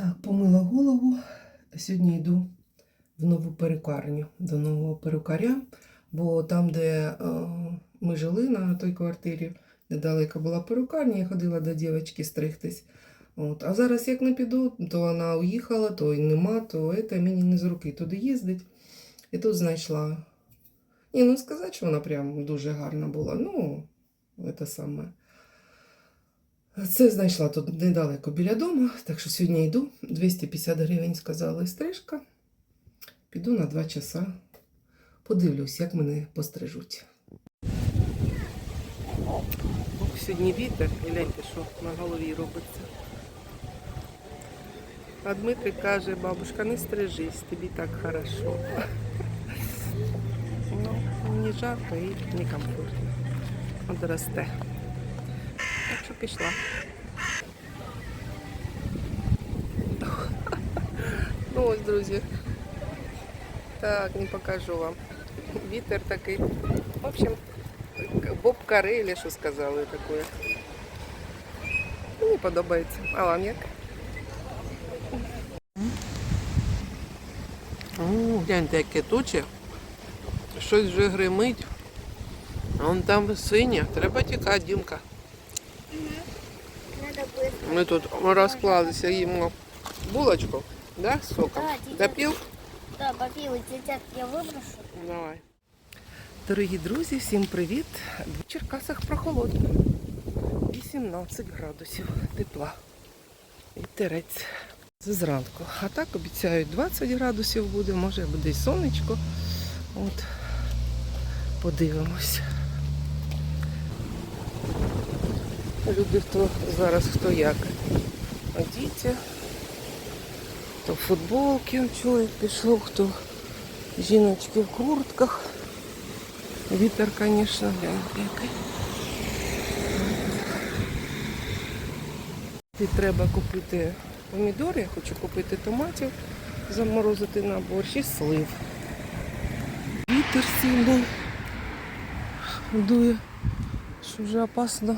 Так, помила голову. Сьогодні йду в нову перукарню, до нового перукаря, бо там, де е, ми жили на той квартирі, недалеко була перукарня, я ходила до дівчинки стригтись. От. А зараз як не піду, то вона уїхала, то й нема, то це мені не з руки туди їздить. І тут знайшла. Ні, ну сказати, що вона прям дуже гарна була. Ну, це саме. Це знайшла тут недалеко біля дому, так що сьогодні йду. 250 гривень сказали стрижка. Піду на 2 часа. Подивлюсь, як мене пострижуть. Сьогодні вітер, гляньте, що на голові робиться. А Дмитрик каже, бабушка, не стрижись, тобі так хорошо. Ну, мені жарко і некомфортно. От росте. Так що пішла. Ну ось, друзі. Так, не покажу вам. Вітер такий. В общем, Боб Карелі, що сказали таке. Мені подобається. А вам як? О, гляньте, яке туче. Щось вже гримить. А Вон там синє. Треба тікати, Дімка. Ми тут розклалися, їмо булочку, да, з соком. Да, Допів? Да, попил, дитят я выброшу. Давай. Дорогі друзі, всім привіт. В Черкасах прохолодно. 18 градусів тепла. Вітерець. Це зранку. А так обіцяють 20 градусів буде, може буде й сонечко. От. Подивимось. Люди хто зараз хто як. Одіться. Хто в футболці, чоловік пішов, хто жіночки в куртках. Вітер, звісно, гляньте який. І треба купити помідори, я хочу купити томатів, заморозити на борщ і слив. Вітер сильний дує, що вже опасно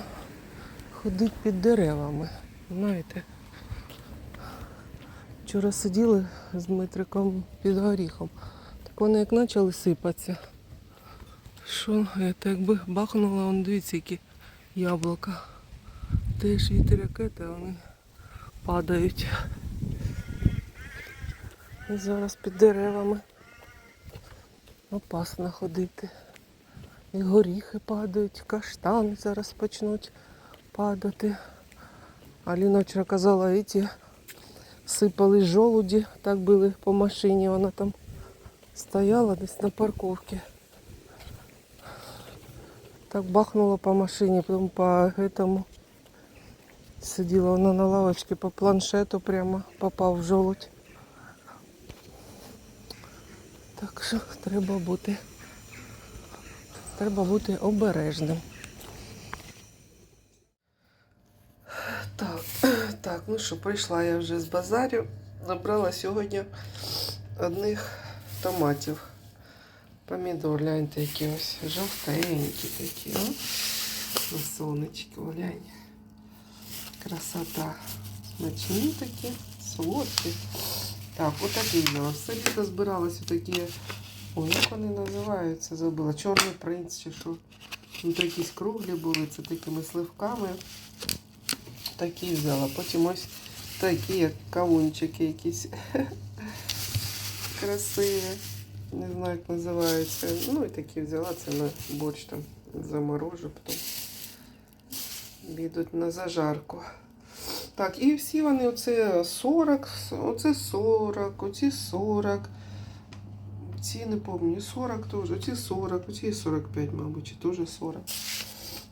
ходити під деревами. Знаєте, вчора сиділи з Дмитриком під горіхом. Так вони як почали сипатися. Що, це якби бахнуло, он дивіться, які яблука. Теж вітер яке, та вони падають. І зараз під деревами опасно ходити. І горіхи падають, каштани зараз почнуть падати. Аліна вчора казала, ті сипали жолуді, так били по машині, вона там стояла десь на парковці. Так бахнуло по машині, потім по этому. Сиділа вона на лавочці по планшету, прямо попав в жолудь. Так що треба бути. Треба бути обережним. Так, так, ну що, прийшла я вже з базарю. Набрала сьогодні одних томатів. Помідор, гляньте, які ось жовтенькі такі. О, на сонечку, глянь. Красота. Смачні такі, солодкі. Так, отакі взяла. Все літо збиралась отакі. Ой, як вони називаються? Забула. Чорний принц чи що. Ну, якісь круглі були, це такими сливками. Такі взяла. Потім ось такі, як кавунчики якісь. Красиві. Не знаю, як називаються. Ну і такі взяла, це на борщ там заморожу, потім підуть на зажарку. Так, і всі вони оце 40, оце 40, оці 40. Ці не пам'ятаю, 40 теж, оці 40, оці 45, мабуть, чи теж 40.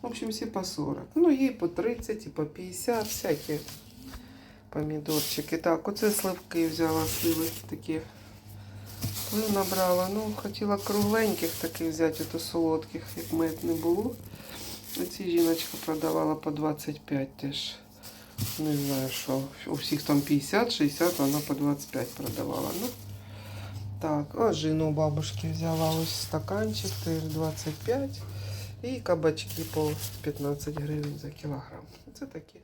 В общем, всі по 40. Ну, є по 30, і по 50, всякі помідорчики. Так, оце сливки взяла, сливи такі. Слив набрала. Ну, хотіла кругленьких таких взяти, то солодких, як мед не було. Оці жіночка продавала по 25 теж. Не знаю, що. У всіх там 50-60, вона по 25 продавала. Ну, так, ожину у бабушки взяла ось стаканчик, теж 25. І кабачки по 15 гривень за кілограм. Це такі.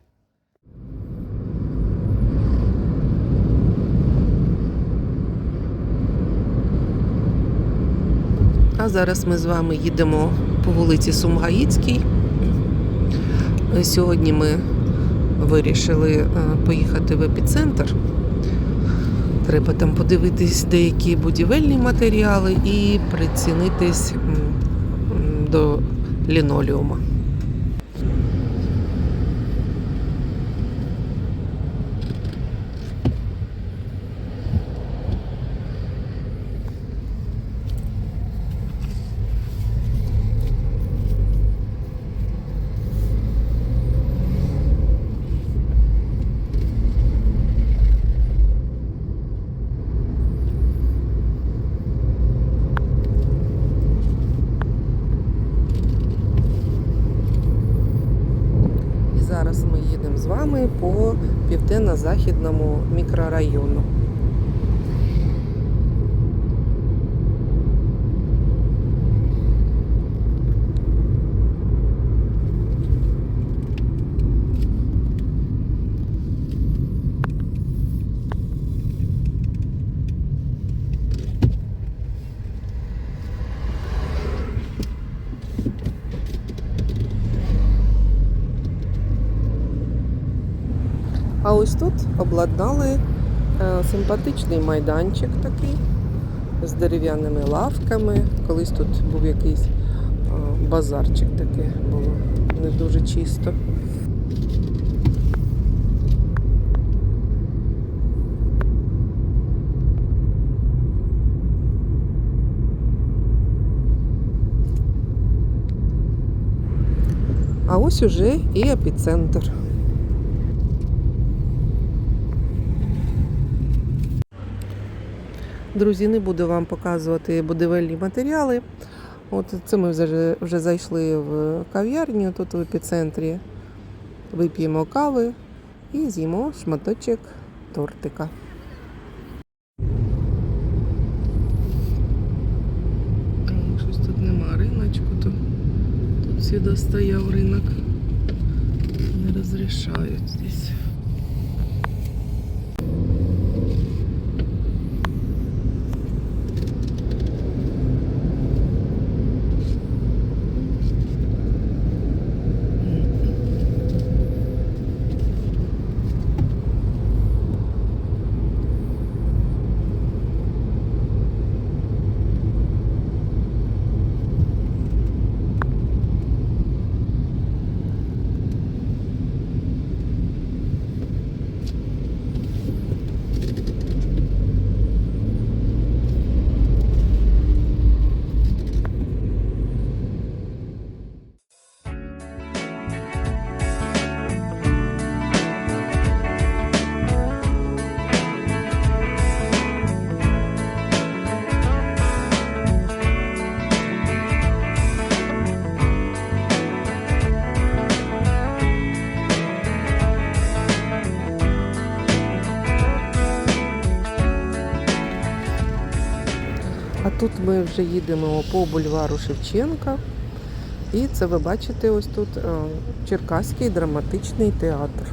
А зараз ми з вами їдемо по вулиці Сумгаїцькій. Сьогодні ми вирішили е, поїхати в епіцентр. Треба там подивитись деякі будівельні матеріали і прицінитись до лінолеума. І зараз ми по південно-західному мікрорайону. А ось тут обладнали е, симпатичний майданчик такий з дерев'яними лавками. Колись тут був якийсь е, базарчик такий, було не дуже чисто. А ось уже і епіцентр. Друзі, не буду вам показувати будівельні матеріали. От це ми вже, вже зайшли в кав'ярню тут в епіцентрі. Вип'ємо кави і з'їмо шматочок тортика. Щось тут нема риночку, то тут сюди стояв ринок. Не розрішають здесь. Ми вже їдемо по бульвару Шевченка. І це ви бачите ось тут е, Черкаський драматичний театр.